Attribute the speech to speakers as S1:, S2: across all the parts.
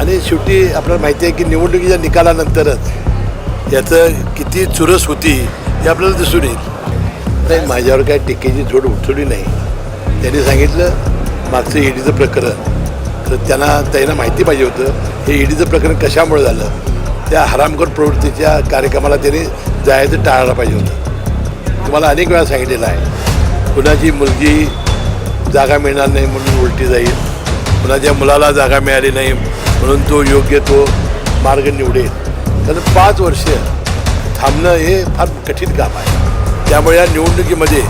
S1: आणि शेवटी आपल्याला माहिती आहे की निवडणुकीच्या निकालानंतरच याचं किती चुरस होती हे आपल्याला दिसून येईल. नाही माझ्यावर काय टीकेची झोड उठवली नाही. त्यांनी सांगितलं मागचं ईडीचं प्रकरण. तर त्यांना त्यांना माहिती पाहिजे होतं हे ईडीचं प्रकरण कशामुळे झालं? त्या हरामखोर प्रवृत्तीच्या कार्यक्रमाला त्यांनी जायचं टाळायला पाहिजे होतं. तुम्हाला अनेक वेळा सांगितलेलं आहे. कुणाची मुलगी जागा मिळणार नाही म्हणून उलटी जाईल. कुणाच्या मुलाला जागा मिळाली नाही म्हणून तो योग्य तो मार्ग निवडेल. कारण पाच वर्ष थांबणं हे फार कठीण काम आहे. त्यामुळे या निवडणुकीमध्ये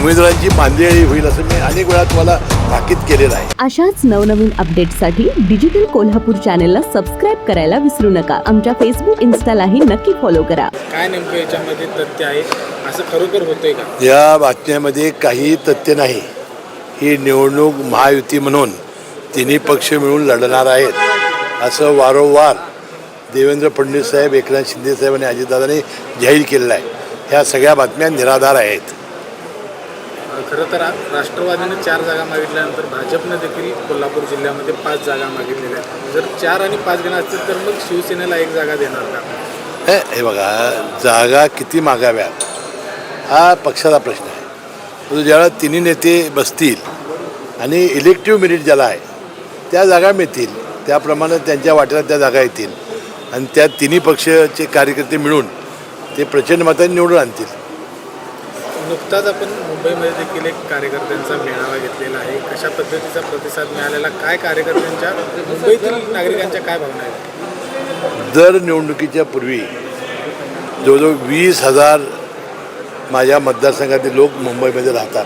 S1: उमेदवारांची मांदियाळी होईल असं मी अनेक वेळा तुम्हाला भाकीत केलेलं आहे.
S2: अशाच नवनवीन अपडेट्ससाठी डिजिटल कोल्हापूर चॅनेलला सबस्क्राईब करायला विसरू नका. आमच्या फेसबुक इन्स्टालाही नक्की फॉलो करा.
S3: काय नेमकं याच्यामध्ये तथ्य आहे? असं खरोखर होतंय का?
S1: या बातम्यामध्ये काही तथ्य नाही. ही निवडणूक महायुती म्हणून तिन्ही पक्ष मिळून लढणार आहेत. असं वारंवार देवेंद्र फडणवीस साहेब एकनाथ शिंदे साहेब आणि अजितदादांनी जाहीर केलेलं आहे. ह्या सगळ्या बातम्या निराधार आहेत.
S3: खरं तर राष्ट्रवादीने चार जागा मागितल्यानंतर भाजपनं देखील कोल्हापूर जिल्ह्यामध्ये पाच जागा मागितलेल्या आहेत. जर चार आणि पाच घेणार असतील तर मग शिवसेनेला एक जागा देणार का?
S1: हे बघा जागा किती मागाव्यात हा पक्षाचा प्रश्न आहे. परंतु ज्यावेळेला तिन्ही नेते बसतील आणि इलेक्टिव्ह मेरिट ज्याला आहे त्या जागा मिळतील. त्याप्रमाणे त्यांच्या वाट्याला त्या जागा येतील. आणि त्या तिन्ही पक्षाचे कार्यकर्ते मिळून ते प्रचंड मतांनी निवडून आणतील.
S3: नुकताच आपण मुंबईमध्ये देखील एक कार्यकर्त्यांचा मेळावा घेतलेला आहे. कशा पद्धतीचा प्रतिसाद मिळालेला? काय कार्यकर्त्यांच्या मुंबईतील नागरिकांच्या काय भावना आहेत?
S1: दर निवडणुकीच्या पूर्वी जवळजवळ वीस हजार माझ्या मतदारसंघातील लोक मुंबईमध्ये राहतात.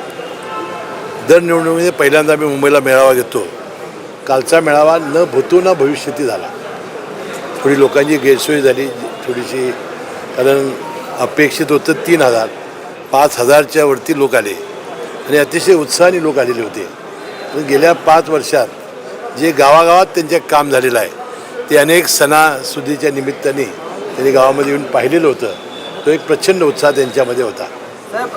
S1: दर निवडणुकीमध्ये पहिल्यांदा मी मुंबईला मेळावा घेतो. कालचा मेळावा न भूतो न भविष्यती झाला. थोडी लोकांची गैरसोय झाली थोडीशी कारण अपेक्षित होतं तीन हजार पाच हजारच्या वरती लोक आले आणि अतिशय उत्साहाने लोक आलेले होते. गेल्या पाच वर्षात जे गावागावात त्यांचे काम झालेलं आहे ते अनेक सणासुदीच्या निमित्ताने त्यांनी गावामध्ये येऊन पाहिलेलं होतं. तो एक प्रचंड उत्साह त्यांच्यामध्ये होता.
S4: साहेब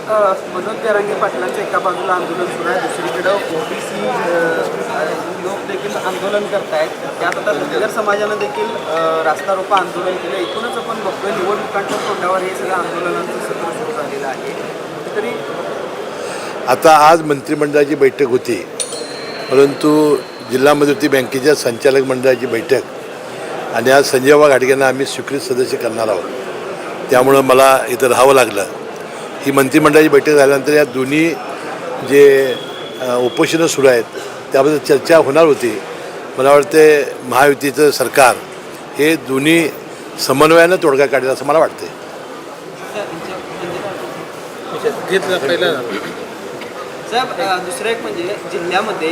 S4: मनोज जरांगे पाटलांचं एका बाजूला आंदोलन सुरू आहे. दुसरीकडं ओबीसी लोक देखील आंदोलन करतायत. त्यात आता धनगर समाजानं देखील रास्ता रोपा आंदोलन केलं. एकूणच आपण बघतोय निवडणुकांच्या तोंडावर हे सगळं आंदोलनाचं सत्र सुरू झालेलं आहे. तरी
S1: आता आज मंत्रिमंडळाची बैठक होती. परंतु जिल्हा मध्यवर्ती बँकेच्या संचालक मंडळाची बैठक आणि आज संजयबा घाटग्यांना आम्ही स्वीकृत सदस्य करणार आहोत. त्यामुळं मला इथं राहावं लागलं. ही मंत्रिमंडळाची बैठक झाल्यानंतर या दोन्ही जे उपोषणं सुरू आहेत त्याबद्दल चर्चा होणार होती मला वाटते महायुतीचं सरकार हे दोन्ही समन्वयानं तोडगा काढेल असं मला वाटतं
S4: साहेब दुसरं एक म्हणजे जिल्ह्यामध्ये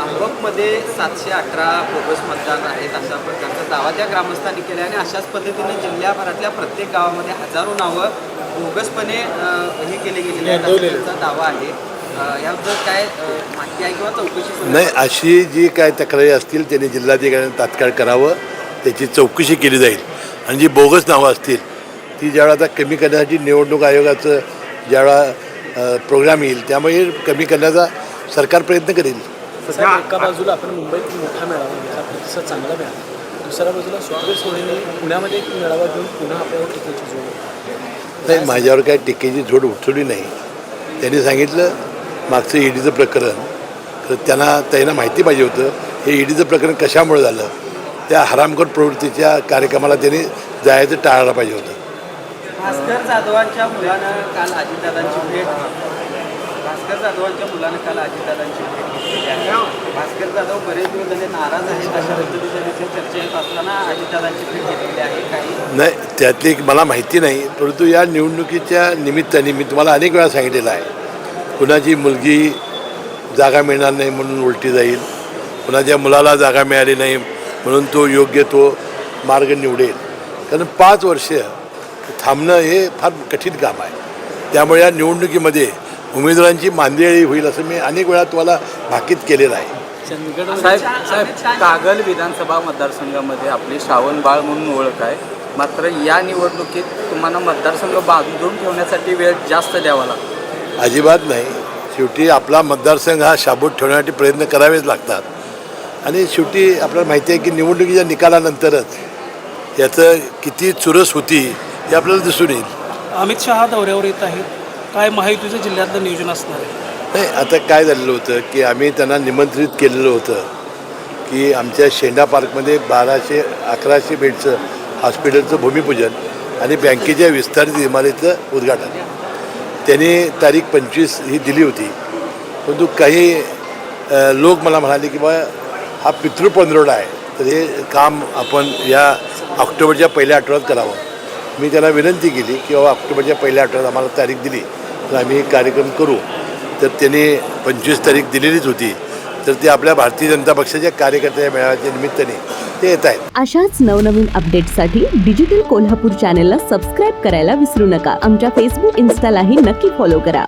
S4: आंबकमध्ये सातशे अठरा बोगस मतदान आहेत अशा प्रकारचा दावा त्या ग्रामस्थांनी केला आणि अशाच पद्धतीने जिल्ह्याभरातल्या प्रत्येक गावामध्ये हजारो नावं बोगसपणे हे केले गेलेले आहेत दावा आहे. अ, याबद्दल काय अ, माहिती आहे किंवा चौकशी
S1: नाही अशी जी काय तक्रारी असतील त्यांनी जिल्हाधिकाऱ्यांनी तात्काळ करावं त्याची चौकशी केली जाईल. आणि जी बोगस नावं असतील ती ज्यावेळा आता कमी करण्यासाठी निवडणूक आयोगाचं ज्यावेळा प्रोग्राम येईल. त्यामुळे कमी करण्याचा सरकार प्रयत्न करेल.
S5: एका बाजूला आपण मुंबईत मोठा मेळावा घेतला. प्रतिसाद चांगला मिळाला दुसऱ्या बाजूला सोडेने पुण्यामध्ये एक मेळावा घेऊन पुन्हा आपल्यावर टीकेची जोड
S1: नाही माझ्यावर काय टीकेची झोड उठवली नाही. त्यांनी सांगितलं मागचं ईडीचं प्रकरण. तर त्यांना त्यांना माहिती पाहिजे होतं हे ईडीचं प्रकरण कशामुळे झालं? त्या हरामखोर प्रवृत्तीच्या कार्यक्रमाला त्यांनी जायचं टाळायला पाहिजे होतं.
S4: भास्कर जाधवांच्या मुलानं काल अजितदादांची भेट भास्कर जाधवांच्या मुलानं काल अजितदादांची भेट घेतलेली आहे. भास्कर जाधव बरेच दिवस झाले नाराज आहेत अशा पद्धतीच्या देखील चर्चा येत असताना अजितदादांची भेट घेतलेली आहे. काही
S1: नाही त्यातली मला माहिती नाही परंतु या निवडणुकीच्या निमित्ताने मी तुम्हाला अनेक वेळा सांगितलेलं आहे. कुणाची मुलगी जागा मिळणार नाही म्हणून उलटी जाईल कुणाच्या मुलाला जागा मिळाली नाही म्हणून तो योग्य तो मार्ग निवडेल. कारण पाच वर्ष थांबणं हे फार कठीण काम आहे. त्यामुळे या निवडणुकीमध्ये उमेदवारांची मांदियाळी होईल असं मी अनेक वेळा तुम्हाला भाकीत केलेलं आहे.
S6: साहेब साहेब कागल विधानसभा मतदारसंघामध्ये आपली श्रावण बाळ म्हणून ओळख आहे. मात्र या निवडणुकीत तुम्हाला मतदारसंघ बांधून ठेवण्यासाठी वेळ जास्त द्यावा लागतो.
S1: अजिबात नाही. शेवटी आपला मतदारसंघ हा शाबूत ठेवण्यासाठी प्रयत्न करावेच लागतात. आणि शेवटी आपल्याला माहिती आहे की निवडणुकीच्या निकालानंतरच याचं किती चुरस होती हे आपल्याला दिसून येईल.
S7: अमित शहा दौऱ्यावर येत आहेत. काय महायुतीचं जिल्ह्यातलं नियोजन असणार आहे?
S1: नाही आता काय झालेलं होतं की आम्ही त्यांना निमंत्रित केलेलं होतं की आमच्या शेंडा पार्कमध्ये बाराशे अकराशे बेडचं हॉस्पिटलचं भूमिपूजन आणि बँकेच्या विस्तारित इमारतीचं उद्घाटन. त्यांनी तारीख पंचवीस ही दिली होती. परंतु काही लोक मला म्हणाले की बा हा पितृपंधरवडा आहे. तर हे काम आपण या ऑक्टोबरच्या पहिल्या आठवड्यात करावं. मी त्याला विनंती केली की बाबा ऑक्टोबरच्या पहिल्या आठवड्यात आम्हाला तारीख दिली तर आम्ही एक कार्यक्रम करू. तर त्यांनी पंचवीस तारीख दिलेलीच होती. तर ते आपल्या भारतीय जनता पक्षाच्या कार्यकर्त्या मेळाव्याच्या निमित्ताने ते येत आहेत.
S2: अशाच नवनवीन अपडेटसाठी डिजिटल कोल्हापूर चॅनेलला सबस्क्राईब करायला विसरू नका. आमच्या फेसबुक इन्स्टालाही नक्की फॉलो करा.